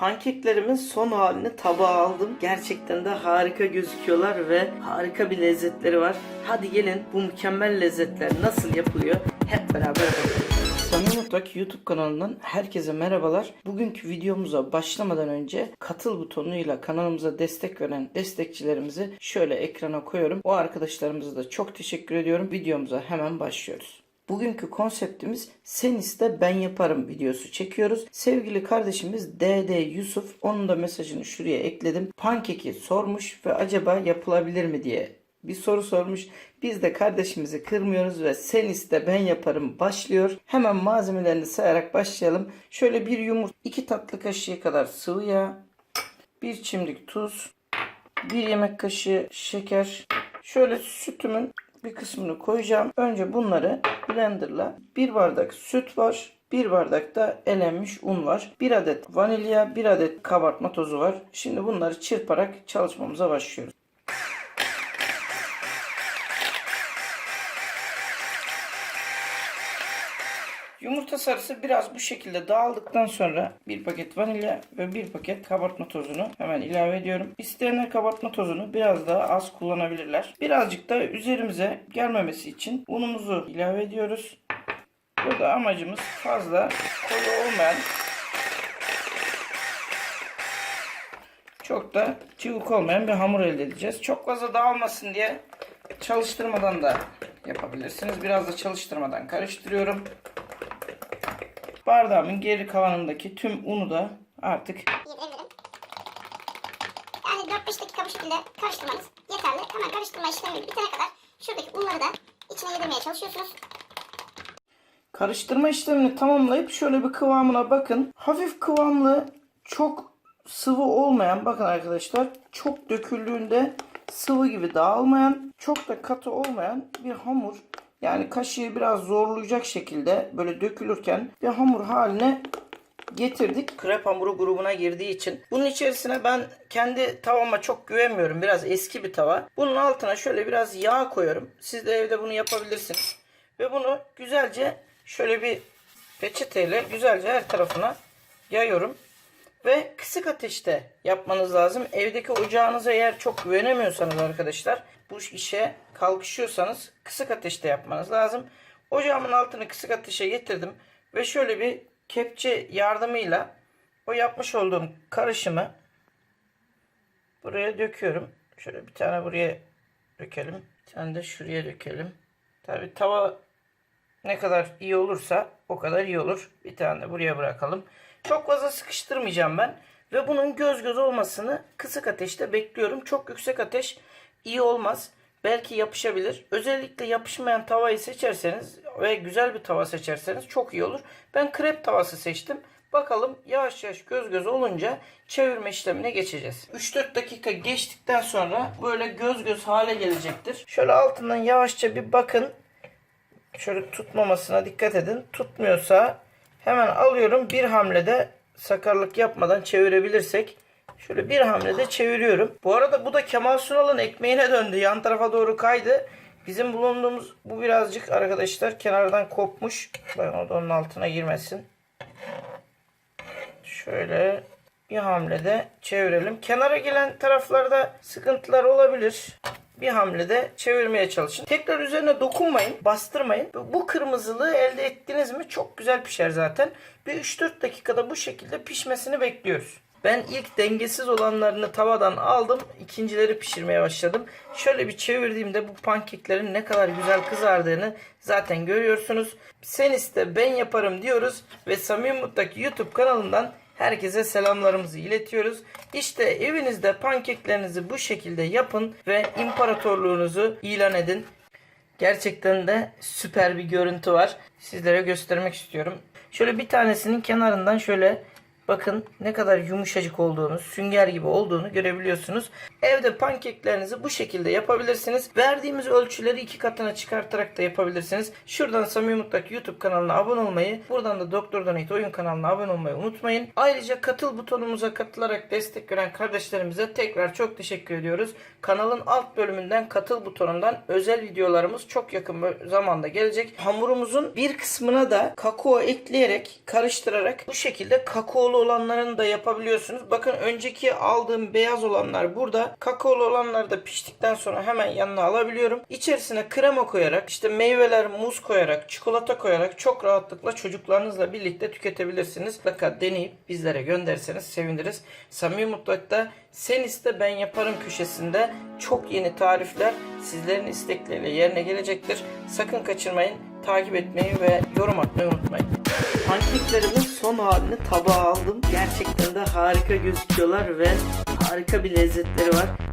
Pankeklerimin son halini tabağa aldım. Gerçekten de harika gözüküyorlar ve harika bir lezzetleri var. Hadi gelin bu mükemmel lezzetler nasıl yapılıyor hep beraber bakalım. Samimi Mutfak YouTube kanalından herkese merhabalar. Bugünkü videomuza başlamadan önce katıl butonuyla kanalımıza destek veren destekçilerimizi şöyle ekrana koyuyorum. O arkadaşlarımıza da çok teşekkür ediyorum. Videomuza hemen başlıyoruz. Bugünkü konseptimiz sen iste ben yaparım videosu çekiyoruz. Sevgili kardeşimiz DD Yusuf onun da mesajını şuraya ekledim. Pankeki sormuş ve acaba yapılabilir mi diye bir soru sormuş. Biz de kardeşimizi kırmıyoruz ve sen iste ben yaparım başlıyor. Hemen malzemelerini sayarak başlayalım. Şöyle bir yumurta, 2 tatlı kaşığı kadar sıvı yağ, bir çimdik tuz, bir yemek kaşığı şeker. Şöyle sütümün bir kısmını koyacağım. Önce bunları blenderla bir bardak süt var. Bir bardak da elenmiş un var. Bir adet vanilya, bir adet kabartma tozu var. Şimdi bunları çırparak çalışmamıza başlıyoruz. Yumurta sarısı biraz bu şekilde dağıldıktan sonra bir paket vanilya ve bir paket kabartma tozunu hemen ilave ediyorum. İsteyenler kabartma tozunu biraz daha az kullanabilirler. Birazcık da üzerimize gelmemesi için unumuzu ilave ediyoruz. Burada amacımız fazla koyu olmayan çok da cıvık olmayan bir hamur elde edeceğiz. Çok fazla dağılmasın diye çalıştırmadan da yapabilirsiniz. Biraz da çalıştırmadan karıştırıyorum. Bardağımın geri kalanındaki tüm unu da artık. Yani 4-5 dakika bu şekilde karıştırmanız yeterli. Hemen karıştırma işlemi bitene kadar şuradaki unları da içine yedirmeye çalışıyorsunuz. karıştırma işlemini tamamlayıp şöyle bir kıvamına bakın. Hafif kıvamlı, çok sıvı olmayan, bakın arkadaşlar, çok döküldüğünde sıvı gibi dağılmayan, çok da katı olmayan bir hamur. Yani kaşığı biraz zorlayacak şekilde böyle dökülürken bir hamur haline getirdik. Krep hamuru grubuna girdiği için. Bunun içerisine ben kendi tavama çok güvenmiyorum. Biraz eski bir tava. Bunun altına şöyle biraz yağ koyuyorum. Siz de evde bunu yapabilirsiniz. Ve bunu güzelce şöyle bir peçeteyle güzelce her tarafına yayıyorum. Ve kısık ateşte yapmanız lazım. Evdeki ocağınıza eğer çok güvenemiyorsanız arkadaşlar bu işe kalkışıyorsanız kısık ateşte yapmanız lazım. Ocağımın altını kısık ateşe getirdim ve şöyle bir kepçe yardımıyla o yapmış olduğum karışımı buraya döküyorum. Şöyle bir tane buraya dökelim. Bir tane de şuraya dökelim. Tabi tava ne kadar iyi olursa o kadar iyi olur. Bir tane de buraya bırakalım. Çok fazla sıkıştırmayacağım ben. Ve bunun göz göz olmasını kısık ateşte bekliyorum. Çok yüksek ateş iyi olmaz. Belki yapışabilir. Özellikle yapışmayan tavayı seçerseniz ve güzel bir tava seçerseniz çok iyi olur. Ben krep tavası seçtim. Bakalım yavaş yavaş göz göz olunca çevirme işlemine geçeceğiz. 3-4 dakika geçtikten sonra böyle göz göz hale gelecektir. Şöyle altından yavaşça bir bakın. Şöyle tutmamasına dikkat edin. Tutmuyorsa hemen alıyorum. Bir hamlede sakarlık yapmadan çevirebilirsek şöyle bir hamlede çeviriyorum. Bu arada bu da Kemal Sunal'ın ekmeğine döndü. Yan tarafa doğru kaydı. Bizim bulunduğumuz bu birazcık arkadaşlar kenardan kopmuş. Ben o da onun altına girmesin. Şöyle bir hamlede çevirelim. Kenara gelen taraflarda sıkıntılar olabilir. Bir hamlede çevirmeye çalışın. Tekrar üzerine dokunmayın, bastırmayın. Bu kırmızılığı elde ettiniz mi çok güzel pişer zaten. Bir 3-4 dakikada bu şekilde pişmesini bekliyoruz. Ben ilk dengesiz olanlarını tavadan aldım. ikincileri pişirmeye başladım. Şöyle bir çevirdiğimde bu pankeklerin ne kadar güzel kızardığını zaten görüyorsunuz. Sen iste ben yaparım diyoruz. Ve Samimi Mutfak YouTube kanalından herkese selamlarımızı iletiyoruz. İşte evinizde pankeklerinizi bu şekilde yapın ve imparatorluğunuzu ilan edin. Gerçekten de süper bir görüntü var. Sizlere göstermek istiyorum. Şöyle bir tanesinin kenarından şöyle bakın ne kadar yumuşacık olduğunu, sünger gibi olduğunu görebiliyorsunuz. Evde pankeklerinizi bu şekilde yapabilirsiniz. Verdiğimiz ölçüleri iki katına çıkartarak da yapabilirsiniz. Şuradan Samimi Mutfak YouTube kanalına abone olmayı, buradan da Doktor Donate oyun kanalına abone olmayı unutmayın. Ayrıca katıl butonumuza katılarak destek veren kardeşlerimize tekrar çok teşekkür ediyoruz. Kanalın alt bölümünden katıl butonundan özel videolarımız çok yakın zamanda gelecek. Hamurumuzun bir kısmına da kakao ekleyerek karıştırarak bu şekilde kakaolu olanlarını da yapabiliyorsunuz. Bakın önceki aldığım beyaz olanlar burada. Kakaolu olanları da piştikten sonra hemen yanına alabiliyorum. İçerisine krema koyarak, işte meyveler, muz koyarak, çikolata koyarak çok rahatlıkla çocuklarınızla birlikte tüketebilirsiniz. Mutlaka deneyip bizlere gönderirseniz seviniriz. Samimi Mutfak'ta sen iste ben yaparım köşesinde çok yeni tarifler sizlerin istekleriyle yerine gelecektir. Sakın kaçırmayın. Takip etmeyi ve yorum atmayı unutmayın. Pankeklerimin son halini tabağa aldım. Gerçekten de harika gözüküyorlar ve harika bir lezzetleri var.